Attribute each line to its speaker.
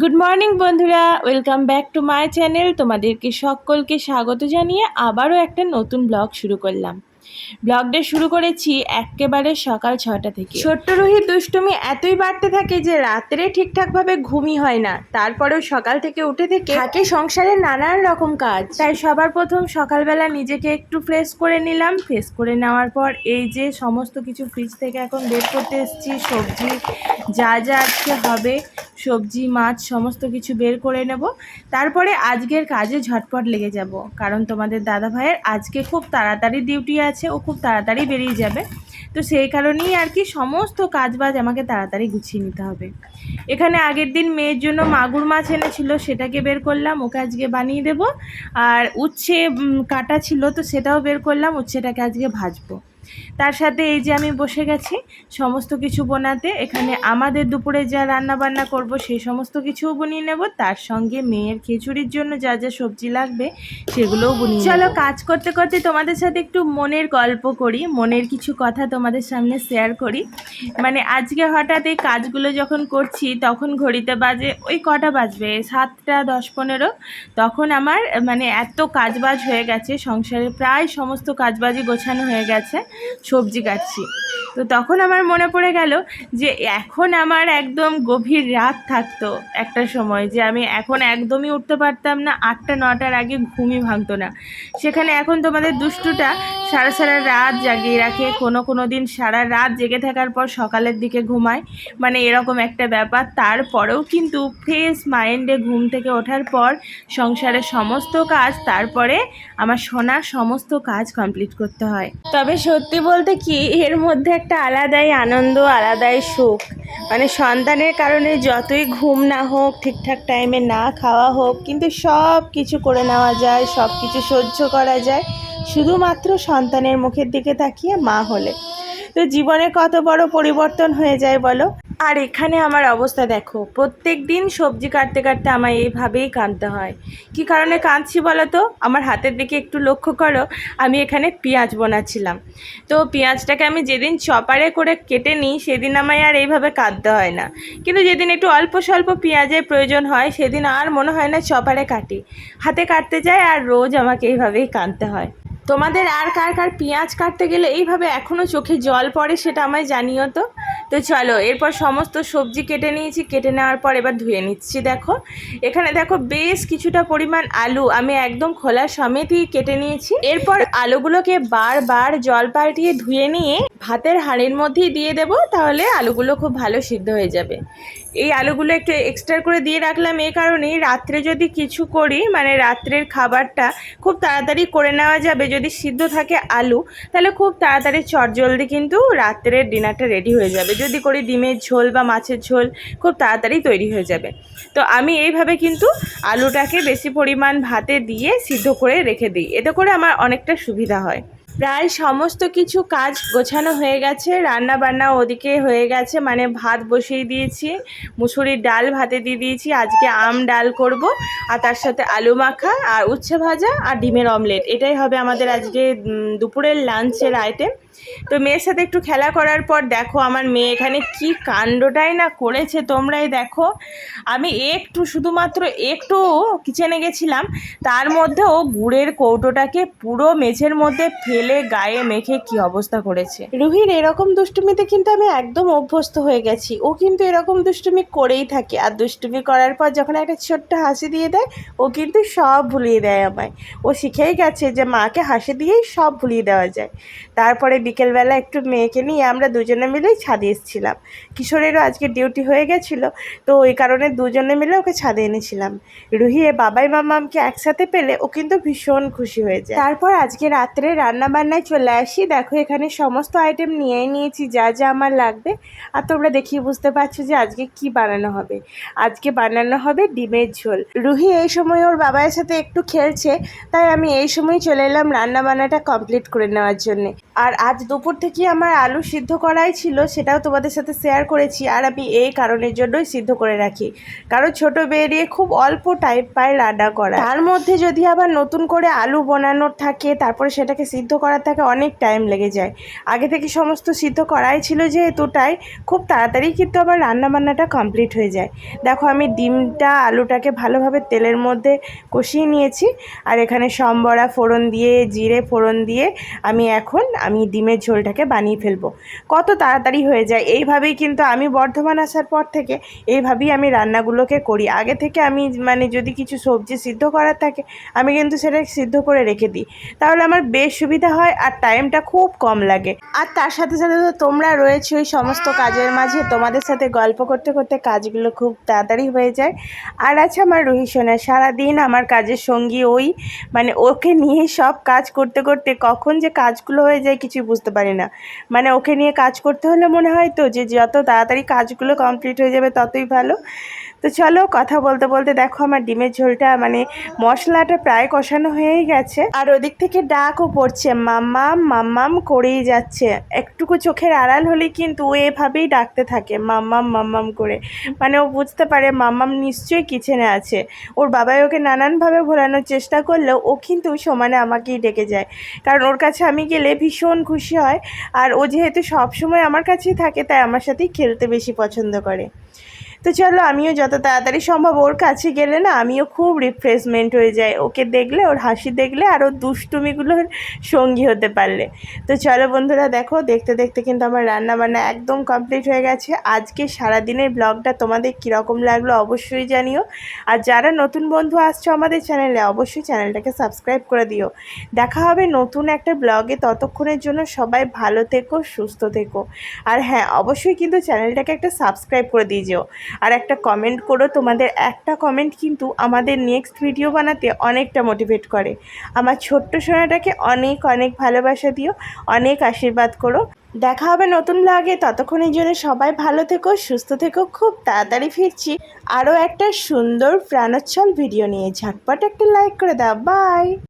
Speaker 1: Good morning বন্ধুরা। Welcome back to my channel তোমাদেরকে সকলকে স্বাগত জানিয়ে আবারও একটা নতুন ব্লগ শুরু করলাম। ব্লগটা শুরু করেছি একেবারে সকাল ছটা থেকে। ছোট্ট রোহিত দুষ্টুমি এতই বাড়তে থাকে যে রাত্রে ঠিকঠাকভাবে ঘুমই হয় না। তারপরেও সকাল থেকে উঠে থেকে থাকে সংসারে নানান রকম কাজ। তাই সবার প্রথম সকালবেলা নিজেকে একটু ফ্রেশ করে নিলাম। ফ্রেশ করে নেওয়ার পর এই যে সমস্ত কিছু ফ্রিজ থেকে এখন বের করতে এসেছি, সবজি যা যা আজকে হবে সবজি, মাছ, সমস্ত কিছু বের করে নেব। তারপরে আজকের কাজে ঝটপট লেগে যাব। কারণ তোমাদের দাদা ভাইয়ের আজকে খুব তাড়াতাড়ি ডিউটি আছে, ও খুব তাড়াতাড়ি বেরিয়ে যাবে। তো সেই কারণেই আর কি সমস্ত কাজবাজ আমাকে তাড়াতাড়ি গুছিয়ে নিতে হবে। এখানে আগের দিন মেয়ের জন্য মাগুর মাছ এনেছিল, সেটাকে বের করলাম, ওকে আজকে বানিয়ে দেব। আর উচ্ছে কাটা ছিল তো সেটাও বের করলাম, উচ্ছেটাকে আজকে ভাজবো। তার সাথে এই যে আমি বসে গেছি সমস্ত কিছু বোনাতে এখানে আমাদের দুপুরে যা রান্না বান্না করব সেই সমস্ত কিছুও বানিয়ে নেব তার সঙ্গে মেয়ের খিচুড়ির জন্য যা যা সবজি লাগবে সেগুলোও বানিয়ে চলো কাজ করতে করতে তোমাদের সাথে একটু মনের গল্প করি মনের কিছু কথা তোমাদের সামনে শেয়ার করি। মানে আজকে হঠাৎ এই কাজগুলো যখন করছি তখন ঘড়িতে বাজে ওই কটা বাজবে? সাতটা দশ পনেরো। তখন আমার মানে এত কাজবাজ হয়ে গেছে সংসারে প্রায় সমস্ত কাজবাজি গোছানো হয়ে গেছে। সবজি কাটছি। তো তখন আমার মনে পড়ে গেল যে এখন আমার একদম গভীর রাত থাকতো একটা সময় যে আমি এখন একদমই উঠতে পারতাম না, আটটা, নটার আগে ঘুমই ভাঙতো না। সেখানে এখন তোমাদের দুষ্টুটা সারা সারা রাত জাগিয়ে রাখে, কোনো কোনো দিন সারা রাত জেগে থাকার পর সকালের দিকে ঘুমায়। মানে এরকম একটা ব্যাপার। তারপরেও কিন্তু ফ্রেশ মাইন্ডে ঘুম থেকে ওঠার পর সংসারের সমস্ত কাজ, তারপরে আমার সোনার সমস্ত কাজ কমপ্লিট করতে হয়। তবে সত্যি বলতে কি, এর মধ্যে একটা আলাদাই আনন্দ, আলাদাই সুখ। মানে সন্তানের কারণে যতই ঘুম না হোক, ঠিকঠাক টাইমে না খাওয়া হোক, কিন্তু সব কিছু করে নেওয়া যায়, সব কিছু সহ্য করা যায়। শুধুমাত্র সন্তানের মুখের দিকে তাকিয়ে মা হলে। তো জীবনে কত বড় পরিবর্তন হয়ে যায় বলো? আর এখানে আমার অবস্থা দেখো, প্রত্যেক দিন সবজি কাটতে কাটতে আমার এইভাবেই কাঁদতে হয়। কি কারণে কাঁদছি বলো তো? আমার হাতের দিকে একটু লক্ষ্য করো, আমি এখানে পেঁয়াজ বানাচ্ছিলাম। তো পেঁয়াজটাকে আমি যেদিন চপারে করে কেটে নিই, সেদিন আমায় আর এইভাবে কাঁদতে হয় না। কিন্তু যেদিন একটু অল্প স্বল্প পেঁয়াজের প্রয়োজন হয়, সেদিন আর মনে হয় না চপারে কাটি। হাতে কাটতে যাই আর রোজ আমাকে এইভাবেই কাঁদতে হয়। তোমাদের আর কার কার পেঁয়াজ কাটতে গেলে এইভাবে এখনও চোখে জল পড়ে সেটা আমায় জানিও তো। তো চলো, এরপর সমস্ত সবজি কেটে নিয়েছি, কেটে নেওয়ার পর এবার ধুয়ে নিচ্ছি, দেখো। এখানে দেখো বেশ কিছুটা পরিমাণ আলু আমি একদম খোলা সমেতই কেটে নিয়েছি। এরপর আলুগুলোকে বারবার জল পাল্টিয়ে ধুয়ে নিয়ে ভাতের হাঁড়ির মধ্যেই দিয়ে দেবো, তাহলে আলুগুলো খুব ভালো সিদ্ধ হয়ে যাবে। এই আলুগুলো একটু এক্সট্রা করে দিয়ে রাখলাম এই কারণেই রাত্রে যদি কিছু করি মানে রাত্রের খাবারটা খুব তাড়াতাড়ি করে নেওয়া যাবে। যদি সিদ্ধ থাকে আলু, তাহলে খুব তাড়াতাড়ি চটজলদি কিন্তু রাত্রের ডিনারটা রেডি হয়ে যাবে। যদি করি ডিমের ঝোল বা মাছের ঝোল, খুব তাড়াতাড়ি তৈরি হয়ে যাবে। তো আমি এইভাবে কিন্তু আলুটাকে বেশি পরিমাণ ভাতে দিয়ে সিদ্ধ করে রেখে দিই। এতে করে আমার অনেকটা সুবিধা হয়। প্রায় সমস্ত কিছু কাজ গোছানো হয়ে গেছে রান্না বান্না ওদিকে হয়ে গেছে মানে ভাত বসিয়ে দিয়েছি, মুসুরির ডাল ভাতে দিয়ে দিয়েছি, আজকে আম ডাল করব, আর তার সাথে আলু মাখা, আর উচ্ছে ভাজা, আর ডিমের অমলেট। এটাই হবে আমাদের আজকে দুপুরের লাঞ্চের আইটেম তো মেয়ের সাথে একটু খেলা করার পর দেখো আমার মেয়ে এখানে কি কাণ্ডটাই না করেছে, তোমরাই দেখো। আমি একটু শুধুমাত্র একটু কিচেনে গেছিলাম, তার মধ্যে ও গুড়ের কৌটোটাকে পুরো মেঝের মধ্যে ফেলে গায়ে মেখে কি অবস্থা করেছে। রুহির এরকম দুষ্টুমিতে কিন্তু আমি একদম অভ্যস্ত হয়ে গেছি। ও কিন্তু এরকম দুষ্টুমি করেই থাকে। আর দুষ্টুমি করার পর যখন একটা ছোট্ট হাসি দিয়ে দেয়, ও কিন্তু সব ভুলিয়ে দেয় আমায়। ও শিখেই গেছে যে মাকে হাসি দিয়েই সব ভুলিয়ে দেওয়া যায়। তারপরে বিকেলবেলা একটু মেয়েকে নিয়ে আমরা দুজনে মিলেই ছাদে এসেছিলাম। কিশোরেরও আজকে ডিউটি হয়ে গেছিল, তো ওই কারণে দুজনে মিলে ওকে ছাদে এনেছিলাম। রুহি এ বাবাই মামামকে একসাথে পেলে ও কিন্তু ভীষণ খুশি হয়ে যায়। তারপর আজকে রাত্রে রান্না বান্নায় চলে আসি। দেখো এখানে সমস্ত আইটেম নিয়েই নিয়েছি, যা যা আমার লাগবে। আর তোমরা দেখিয়ে বুঝতে পারছ যে আজকে কি বানানো হবে। আজকে বানানো হবে ডিমের ঝোল। রুহি এই সময় ওর বাবার সাথে একটু খেলছে, তাই আমি এই সময় চলে এলাম রান্না বান্নাটা কমপ্লিট করে নেওয়ার জন্যে। আর আজ আজ দুপুর থেকে আমার আলু সিদ্ধ করাই ছিল, সেটাও তোমাদের সাথে শেয়ার করেছি আর আমি এই কারণের জন্যই সিদ্ধ করে রাখি। কারণ ছোট বেরিয়ে খুব অল্প টাইপ পায় রান্না করা তার মধ্যে যদি আবার নতুন করে আলু বানানোর থাকে, তারপরে সেটাকে সিদ্ধ করার থাকে অনেক টাইম লেগে যায়। আগে থেকে সমস্ত সিদ্ধ করাই ছিল যেহেতু তাই খুব তাড়াতাড়ি কিন্তু আবার রান্না বান্নাটা কমপ্লিট হয়ে যায়। দেখো আমি ডিমটা, আলুটাকে ভালোভাবে তেলের মধ্যে কষিয়ে নিয়েছি। আর এখানে সম্বরা ফোড়ন দিয়ে, জিরে ফোড়ন দিয়ে আমি এখন আমি ডিমের ঝোলটাকে বানিয়ে ফেলব। কত তাড়াতাড়ি হয়ে যায়। এইভাবেই কিন্তু আমি বর্ধমান আসার পর থেকে এইভাবেই আমি রান্নাগুলোকে করি। আগে থেকে আমি মানে যদি কিছু সবজি সিদ্ধ করার থাকে, আমি কিন্তু সেটা সিদ্ধ করে রেখে দিই। তাহলে আমার বেশ সুবিধা হয় আর টাইমটা খুব কম লাগে। আর তার সাথে সাথে তো তোমরা রয়েছে ওই সমস্ত কাজের মাঝে। তোমাদের সাথে গল্প করতে করতে কাজগুলো খুব তাড়াতাড়ি হয়ে যায়। আর আছে আমার রুহি সোনা। সারাদিন আমার কাজের সঙ্গী ওই। মানে ওকে নিয়ে সব কাজ করতে করতে কখন যে কাজগুলো হয়ে যায় কিছু বুঝতে পারি না। মানে ওকে নিয়ে কাজ করতে হলে মনে হয় তো যে, যত তাড়াতাড়ি কাজগুলো কমপ্লিট হয়ে যাবে ততই ভালো। তো চলো কথা বলতে বলতে দেখো আমার ডিমের ঝোলটা মানে মশলাটা প্রায় কষানো হয়েই গেছে। আর ওদিক থেকে ডাকও পড়ছে, মাম্মাম মাম্মাম করেই যাচ্ছে। একটুকু চোখের আড়াল হলেই কিন্তু ও এভাবেই ডাকতে থাকে, মাম্মাম মাম্মাম করে। মানে ও বুঝতে পারে মাম্মাম নিশ্চয়ই কিচেনে আছে। ওর বাবাই ওকে নানানভাবে ভোলানোর চেষ্টা করলেও ও কিন্তু সমানে আমাকেই ডেকে যায়। কারণ ওর কাছে আমি গেলে ভীষণ খুশি হয়। আর ও যেহেতু সবসময় আমার কাছেই থাকে, তাই আমার সাথেই খেলতে বেশি পছন্দ করে। তো চলো আমিও যত তাড়াতাড়ি সম্ভব ওর কাছে গেলে না আমিও খুব রিফ্রেশমেন্ট হয়ে যাই ওকে দেখলে, ওর হাসি দেখলে, আর ওর দুষ্টুমিগুলোর সঙ্গী হতে পারলে। তো চলো বন্ধুরা, দেখো, দেখতে দেখতে কিন্তু আমার রান্না বান্না একদম কমপ্লিট হয়ে গেছে। আজকে সারাদিনের ব্লগটা তোমাদের কীরকম লাগল অবশ্যই জানিও। আর যারা নতুন বন্ধু আসছো আমাদের চ্যানেলে অবশ্যই চ্যানেলটাকে সাবস্ক্রাইব করে দিও। দেখা হবে নতুন একটা ব্লগে ততক্ষণের জন্য সবাই ভালো থেকো, সুস্থ থেকো। আর হ্যাঁ অবশ্যই কিন্তু চ্যানেলটাকে একটা সাবস্ক্রাইব করে দিয়ে যেও। আর একটা কমেন্ট করো, তোমাদের একটা কমেন্ট কিন্তু আমাদের নেক্সট ভিডিও বানাতে অনেকটা মোটিভেট করে। আমার ছোট্ট সোনাটাকে অনেক অনেক ভালোবাসা দিও, অনেক আশীর্বাদ করো। দেখা হবে নতুন ব্লগে ততক্ষণের জন্য সবাই ভালো থেকো, সুস্থ থেকো, খুব তাড়াতাড়ি ফিরছি। আরও একটা সুন্দর প্রাণোচ্ছল ভিডিও নিয়ে। ঝটপট একটা লাইক করে দাও। বাই